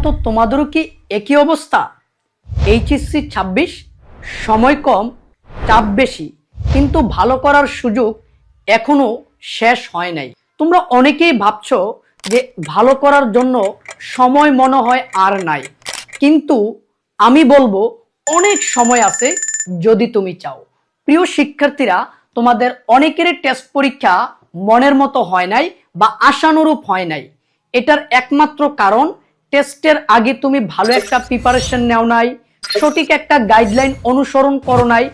মতো তোমাদেরও কি একই অবস্থা? এইচএসসি ছাব্বিশ, সময় কম, চাপ বেশি, কিন্তু ভালো করার সুযোগ এখনও শেষ হয় নাই। তোমরা অনেকেই ভাবছ যে ভালো করার জন্য সময় মনে হয় আর নাই, কিন্তু আমি বলব অনেক সময় আছে যদি তুমি চাও। প্রিয় শিক্ষার্থীরা, তোমাদের অনেকেরই টেস্ট পরীক্ষা মনের মতো হয় নাই বা আশানুরূপ হয় নাই। এটার একমাত্র কারণ টেস্টের আগে তুমি ভালো একটা প্রিপারেশন নেও নাই, সঠিক একটা গাইডলাইন অনুসরণ করো নাই,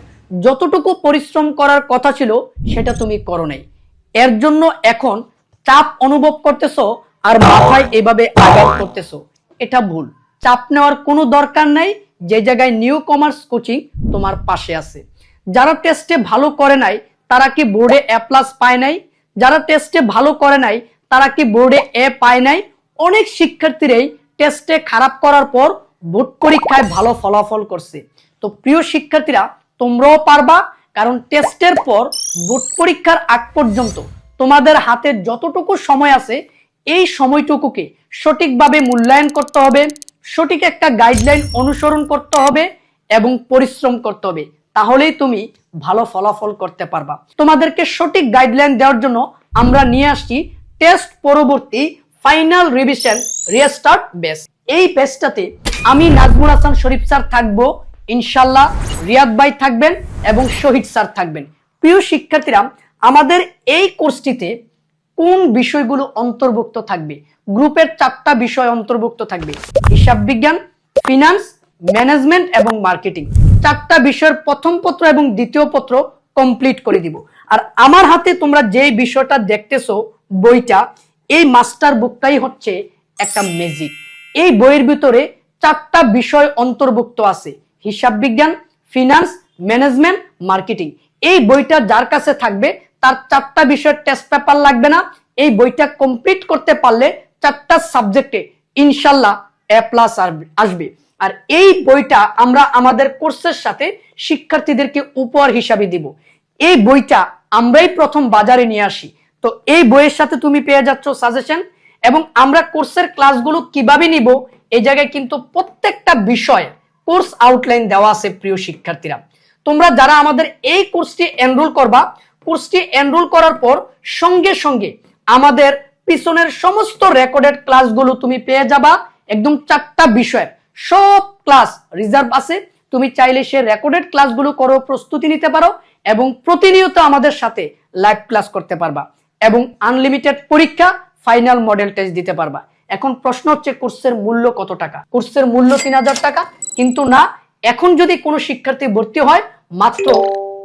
যতটুকু পরিশ্রম করার কথা ছিল সেটা তুমি করো নাই। এর জন্য এখন চাপ অনুভব করতেছো আর মাথায় এভাবে আঘাত করতেছো। এটা ভুল। চাপ নেওয়ার কোনো দরকার নাই, যে জায়গায় নিউ কমার্স কোচিং তোমার পাশে আছে। যারা টেস্টে ভালো করে নাই, তারা কি বোর্ডে এ প্লাস পায় নাই? যারা টেস্টে ভালো করে নাই, তারা কি বোর্ডে এ পায় নাই? অনেক শিক্ষার্থীরাই টেস্টে খারাপ করার পর বোর্ড পরীক্ষায় ভালো ফলাফল করছে। তো প্রিয় শিক্ষার্থীরা, তোমরাও পারবা, কারণ টেস্টের পর বোর্ড পরীক্ষার আগ পর্যন্ত তোমাদের হাতে যতটুকু সময় আছে, এই সময়টুকুকে সঠিকভাবে মূল্যায়ন করতে হবে, সঠিক একটা গাইডলাইন অনুসরণ করতে হবে এবং পরিশ্রম করতে হবে। তাহলেই তুমি ভালো ফলাফল করতে পারবা। তোমাদেরকে সঠিক গাইডলাইন দেওয়ার জন্য আমরা নিয়ে আসছি টেস্ট পরবর্তী ফাইনাল রিভিশন রিস্টার্ট বেস এই বেসটাতে আমি নাজমুল হাসান শরীফ স্যার থাকব, ইনশাল্লাহ রিয়াদ ভাই থাকবেন এবং শহীদ স্যার থাকবেন। প্রিয় শিক্ষার্থীরা, আমাদের এই কোর্সটিতে কোন বিষয়গুলো অন্তর্ভুক্ত থাকবে? গ্রুপের চারটা বিষয় অন্তর্ভুক্ত থাকবে। হিসাব বিজ্ঞান ফিনান্স ম্যানেজমেন্ট এবং মার্কেটিং চারটা বিষয়ের প্রথম পত্র এবং দ্বিতীয় পত্র কমপ্লিট করে দিব। আর আমার হাতে তোমরা যে বিষয়টা দেখতেছো, বইটা এই মাস্টার বুকটাই হচ্ছে একটা ম্যাজিক এই বইয়ের ভিতরে চারটা বিষয় অন্তর্ভুক্ত আছে। হিসাব বিজ্ঞান ফিনান্স ম্যানেজমেন্ট মার্কেটিং এই বইটা যার কাছে থাকবে, তার চারটা বিষয়ের টেস্ট পেপার লাগবে না। এই বইটা কমপ্লিট করতে পারলে চারটা সাবজেক্টে ইনশাল্লাহ এ প্লাস আসবে। আর এই বইটা আমরা আমাদের কোর্সের সাথে শিক্ষার্থীদেরকে উপহার হিসাবে দিব। এই বইটা আমরাই প্রথম বাজারে নিয়ে আসি। তো এই বইয়ের সাথে তুমি পেয়ে যাচ্ছ সাজেশন এবং আমরা কোর্সের ক্লাসগুলো কীভাবে নিব, এই জায়গায় কিন্তু প্রত্যেকটা বিষয় কোর্স আউটলাইন দেওয়া আছে প্রিয় শিক্ষার্থীরা। তোমরা যারা আমাদের এই কোর্সটি এনরোল করবা কোর্সটি এনরোল করার পর সঙ্গে সঙ্গে আমাদের পিছনের সমস্ত রেকর্ডেড ক্লাসগুলো তুমি পেয়ে যাবা, একদম চারটা বিষয়ের সব ক্লাস রিজার্ভ আছে। তুমি চাইলে সে রেকর্ডেড ক্লাসগুলো করো, প্রস্তুতি নিতে পারো এবং প্রতিনিয়ত আমাদের সাথে লাইভ ক্লাস করতে পারবা। এবং আনলিমিটেড পরীক্ষা ফাইনাল মডেল টেস্ট দিতে পারবা। এখন প্রশ্ন হচ্ছে কোর্সের মূল্য কত টাকা? কোর্সের মূল্য তিন হাজার টাকা। কিন্তু না, এখন যদি কোনো শিক্ষার্থী ভর্তি হয়, মাত্র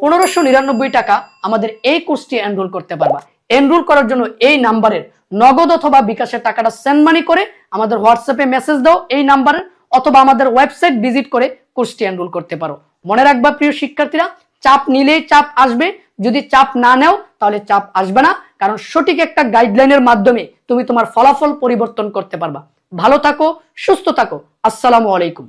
পনেরোশো নিরানব্বই টাকা আমাদের এই কোর্সটি এনরোল করতে পারবা। এনরোল করার জন্য এই নাম্বারের নগদ অথবা বিকাশের টাকাটা সেন্ড মানি করে আমাদের হোয়াটসঅ্যাপে মেসেজ দাও এই নাম্বারে অথবা আমাদের ওয়েবসাইট ভিজিট করে কোর্সটি এনরোল করতে পারো। মনে রাখবা, প্রিয় শিক্ষার্থীরা, চাপ নিলেই চাপ আসবে। যদি চাপ না নেও, তাহলে চাপ আসবে না। কারণ সঠিক একটা গাইডলাইনের মাধ্যমে তুমি তোমার ফলাফল পরিবর্তন করতে পারবা। ভালো থাকো, সুস্থ থাকো। আসসালামু আলাইকুম।